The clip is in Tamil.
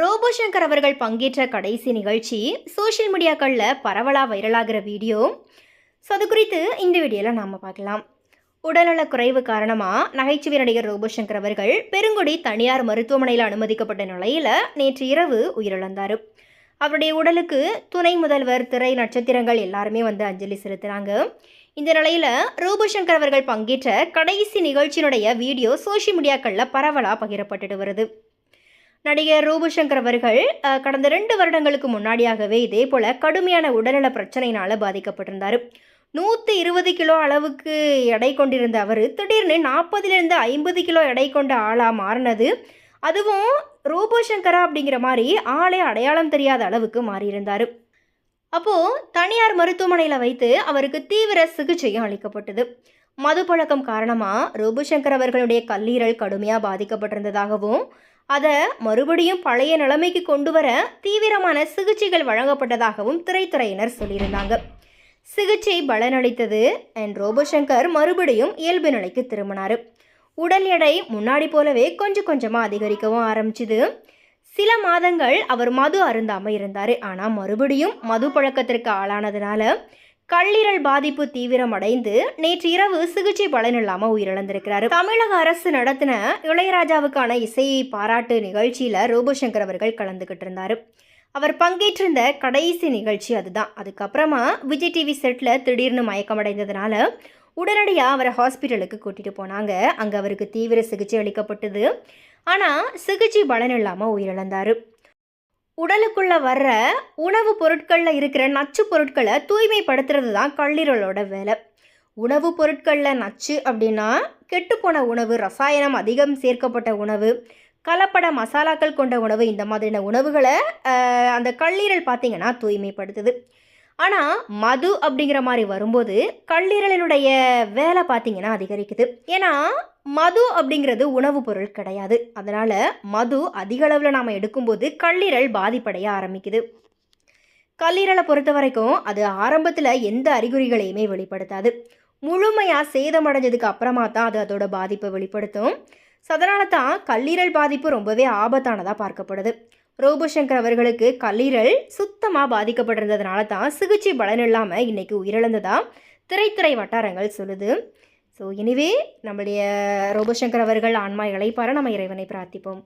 ரோபோ சங்கர் அவர்கள் பங்கேற்ற கடைசி நிகழ்ச்சி சோஷியல் மீடியாக்களில் பரவலாக வைரலாகிற வீடியோ. ஸோ அது குறித்து இந்த வீடியோவில் நாம் பார்க்கலாம். உடல்நலக் குறைவு காரணமாக நகைச்சுவை நடிகர் ரோபோ சங்கர் அவர்கள் பெருங்குடி தனியார் மருத்துவமனையில் அனுமதிக்கப்பட்ட நிலையில் நேற்று இரவு உயிரிழந்தார். அவருடைய உடலுக்கு துணை முதல்வர் திரை நட்சத்திரங்கள் எல்லாருமே வந்து அஞ்சலி செலுத்தினாங்க. இந்த நிலையில் ரோபோ சங்கர் அவர்கள் பங்கேற்ற கடைசி நிகழ்ச்சியினுடைய வீடியோ சோஷியல் மீடியாக்களில் பரவலாக பகிரப்பட்டுட்டு வருது. நடிகர் ரூபசங்கர் அவர்கள் கடந்த ரெண்டு வருடங்களுக்கு முன்னாடியாகவே இதே போல் கடுமையான உடல்நல பிரச்சனையினால் பாதிக்கப்பட்டிருந்தார். நூற்றி இருபது கிலோ அளவுக்கு எடை கொண்டிருந்த அவர் திடீர்னு நாற்பதுலேருந்து ஐம்பது கிலோ எடை கொண்ட ஆளாக மாறினது. அதுவும் ரூபசங்கரா அப்படிங்கிற மாதிரி ஆளே அடையாளம் தெரியாத அளவுக்கு மாறியிருந்தார். அப்போது தனியார் மருத்துவமனையில் வைத்து அவருக்கு தீவிர சிகிச்சையும் அளிக்கப்பட்டது. மது பழக்கம் காரணமாக ரூபசங்கர் அவர்களுடைய கல்லீரல் கடுமையாக பாதிக்கப்பட்டிருந்ததாகவும் அதை மறுபடியும் பழைய நிலைமைக்கு கொண்டு வர தீவிரமான சிகிச்சைகள் வழங்கப்பட்டதாகவும் திரைத்துறையினர் சொல்லியிருந்தாங்க. சிகிச்சை பலனளித்தது என் ரோபோசங்கர் மறுபடியும் இயல்பு நிலைக்கு திரும்பினார். உடல் எடை முன்னாடி போலவே கொஞ்சம் கொஞ்சமாக அதிகரிக்கவும் ஆரம்பிச்சுது. சில மாதங்கள் அவர் மது அருந்தாமல் இருந்தார். ஆனால் மறுபடியும் மது பழக்கத்திற்கு ஆளானதுனால கல்லீரல் பாதிப்பு தீவிரமடைந்து நேற்று இரவு சிகிச்சை பலனில்லாமல் உயிரிழந்திருக்கிறார். தமிழக அரசு நடத்தின இளையராஜாவுக்கான இசை பாராட்டு நிகழ்ச்சியில் ரூபசங்கர் அவர்கள் கலந்துக்கிட்டு இருந்தார். அவர் பங்கேற்றிருந்த கடைசி நிகழ்ச்சி அதுதான். அதுக்கப்புறமா விஜய் டிவி செட்டில் திடீர்னு மயக்கமடைந்ததுனால உடனடியாக அவரை ஹாஸ்பிட்டலுக்கு கூட்டிகிட்டு போனாங்க. அங்கே அவருக்கு தீவிர சிகிச்சை அளிக்கப்பட்டது. ஆனால் சிகிச்சை பலன் இல்லாமல் உயிரிழந்தார். உடலுக்குள்ள வர்ற உணவுப் பொருட்களில் இருக்கிற நச்சு பொருட்களை தூய்மைப்படுத்துறது தான் கல்லீரலோட வேலை. உணவுப் பொருட்களில் நச்சு அப்படின்னா கெட்டுப்போன உணவு ரசாயனம் அதிகம் சேர்க்கப்பட்ட உணவு கலப்பட மசாலாக்கள் கொண்ட உணவு இந்த மாதிரியான உணவுகளை அந்த கல்லீரல் பார்த்தீங்கன்னா தூய்மைப்படுத்துது. ஆனால் மது அப்படிங்கிற மாதிரி வரும்போது கல்லீரலினுடைய வேலை பார்த்திங்கன்னா அதிகரிக்குது. ஏன்னா மது அப்படிங்கிறது உணவுப் பொருள் கிடையாது. அதனால் மது அதிக அளவில் நாம் எடுக்கும்போது கல்லீரல் பாதிப்படைய ஆரம்பிக்குது. கல்லீரலை பொறுத்த வரைக்கும் அது ஆரம்பத்தில் எந்த அறிகுறிகளையுமே வெளிப்படுத்தாது. முழுமையாக சேதமடைஞ்சதுக்கு அப்புறமா தான் அது அதோட பாதிப்பை வெளிப்படுத்தும். ஸோ அதனால தான் கல்லீரல் பாதிப்பு ரொம்பவே ஆபத்தானதாக பார்க்கப்படுது. ரோபோசங்கர் அவர்களுக்கு கல்லீரல் சுத்தமாக பாதிக்கப்பட்டிருந்ததுனால தான் சிகிச்சை பலன் இல்லாமல் இன்றைக்கு உயிரிழந்ததாக திரைத்துறை வட்டாரங்கள் சொல்லுது. ஸோ எனிவே நம்முடைய ரோபோசங்கர் அவர்கள் ஆன்மா இழைப்பார நம்ம இறைவனை பிரார்த்திப்போம்.